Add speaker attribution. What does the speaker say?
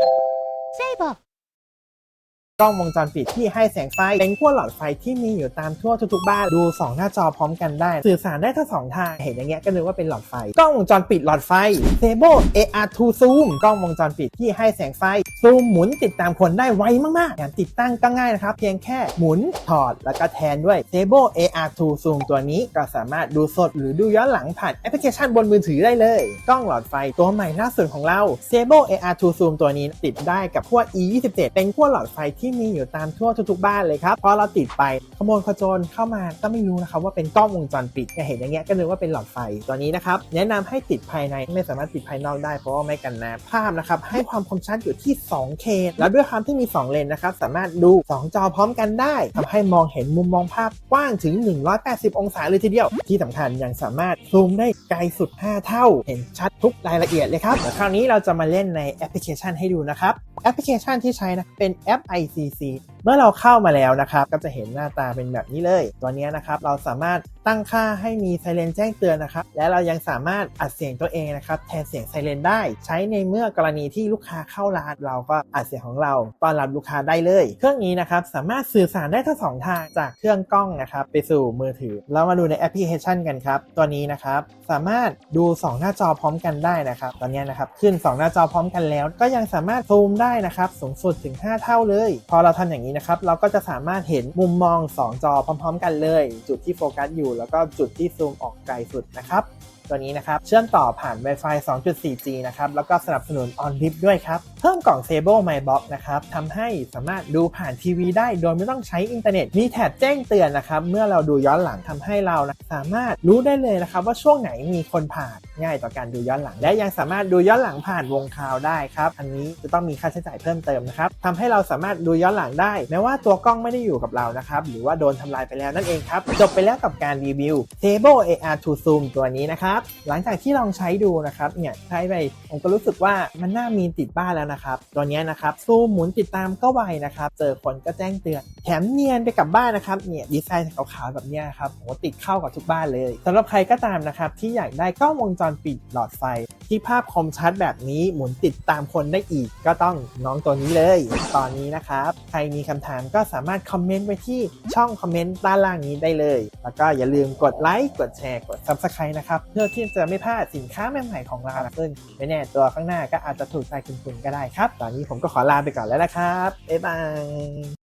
Speaker 1: セイバ
Speaker 2: กล้องวงจรปิดที่ให้แสงไฟ เป็นขั้วหลอดไฟที่มีอยู่ตามทั่วทุกๆบ้านดู 2 หน้าจอพร้อมกันได้ สื่อสารได้ทั้งสองทาง เห็นอย่างเงี้ยก็นึกว่าเป็นหลอดไฟ กล้องวงจรปิดหลอดไฟ s a b o AR2 Zoom กล้องวงจรปิดที่ให้แสงไฟ ซูมหมุนติดตามคนได้ไวมากๆการติดตั้งก็ง่ายนะครับ เพียงแค่หมุนถอดแล้วก็แทนด้วย s a b o AR2 Zoom ตัวนี้ก็สามารถดูสดหรือดูย้อนหลังผ่านแอปพลิเคชันบนมือถือได้เลย กล้องหลอดไฟตัวใหม่ล่าสุดของเรา s a b o AR2 Zoom ตัวนี้ติดได้กับขั้ว E27 เป็นขั้วหลอดไฟที่มีอยู่ตามทั่วทุกๆบ้านเลยครับพอเราติดไปขโมยขโจรเข้ามาก็ไม่รู้นะครับว่าเป็นกล้องวงจรปิดแค่เห็นอย่างเงี้ยก็นึกว่าเป็นหลอดไฟตัวนี้นะครับแนะนำให้ติดภายในไม่สามารถติดภายนอกได้เพราะว่าไม่กันน้ำภาพนะครับให้ความคมชัดอยู่ที่ 2K แล้วด้วยความที่มี 2 เลนนะครับสามารถดู 2 จอพร้อมกันได้ทำให้มองเห็นมุมมองภาพกว้างถึง 180 องศาเลยทีเดียว ที่สำคัญยังสามารถซูมได้ไกลสุด 5 เท่า เห็นชัดทุกรายละเอียดเลยครับคราวนี้เราจะมาเล่นในแอปพลิเคชันให้ดูนะครับแอปพลิเคชันที่ใช้นะเป็นแอป CC เมื่อเราเข้ามาแล้วนะครับ ก็จะเห็นหน้าตาเป็นแบบนี้เลย ตัวนี้นะครับเราสามารถตั้งค่าให้มีไซเรนแจ้งเตือนนะครับ และเรายังสามารถอัดเสียงตัวเองนะครับแทนเสียงไซเรนได้ ใช้ในเมื่อกรณีที่ลูกค้าเข้าร้านเราก็อัดเสียงของเราต้อนรับลูกค้าได้เลย เครื่องนี้นะครับสามารถสื่อสารได้ทั้งสองทางจากเครื่องกล้องนะครับไปสู่มือถือ เรามาดูในแอปพลิเคชันกันครับ ตัวนี้นะครับสามารถดู 2 หน้าจอพร้อมกันได้นะครับตอนนี้นะครับขึ้น 2 หน้าจอพร้อมกันแล้ว ก็ยังสามารถซูมได้นะครับสูงสุดถึง 5 เท่าเลย พอเราทำอย่างนี้นะครับเราก็จะสามารถเห็นมุมมอง 2 จอพร้อม ๆ กันเลย จุดที่โฟกัสอยู่ แล้วก็จุดที่ซูมออกไกลสุดนะครับตัวนี้นะครับเชื่อมต่อผ่าน Wi-Fi 2.4G นะครับแล้วก็สนับสนุน On Lip ด้วยครับ เพิ่มกล่อง Sable My Box นะครับทำให้สามารถดูผ่านทีวีได้โดยไม่ต้องใช้อินเทอร์เน็ต มีแท็บแจ้งเตือนนะครับ เมื่อเราดูย้อนหลังทำให้เรานะสามารถรู้ได้เลยนะครับว่าช่วงไหนมีคนผ่าน ง่ายต่อการดูย้อนหลัง และยังสามารถดูย้อนหลังผ่านวงคาวได้ครับอันนี้จะต้องมีค่าใช้จ่ายเพิ่มเติมนะครับทำให้เราสามารถดูย้อนหลังได้ แม้ว่าตัวกล้องไม่ได้อยู่กับเรานะครับหรือว่าโดนทำลายไปแล้วนั่นเองครับจบไปแล้วกับการรีวิว Sable AR2 Zoom ตัวนี้นะครับหลังจากที่ลองใช้ดูนะครับเนี่ยใช้ไปผมก็รู้สึกว่ามันน่ามีติดบ้านแล้วนะครับตัวนี้นะครับซูมหมุนติดตามก็ไวนะครับเจอคนก็แจ้งเตือน แถมเนียนไปกับบ้านนะครับเนี่ยดีไซน์ขาวๆแบบนี้ครับโหติดเข้ากับทุกบ้านเลยสำหรับใครก็ตามนะครับที่อยากได้กล้องวงจรปิดหลอดไฟ ที่ภาพคมชัดแบบนี้หมุนติดตามคนได้อีก ก็ต้องน้องตัวนี้เลย ตอนนี้นะครับ ใครมีคำถามก็สามารถคอมเมนต์ไว้ที่ช่องคอมเมนต์ด้านล่างนี้ได้เลย แล้วก็อย่าลืมกดไลค์กดแชร์กด Subscribe นะครับเพื่อที่จะไม่พลาดสินค้าใหม่ๆของเราซึ่งไม่แน่ตัวข้างหน้าก็อาจจะถูกใจคุณๆก็ได้ครับ ตอนนี้ผมก็ขอลาไปก่อนแล้วนะครับบ๊ายบาย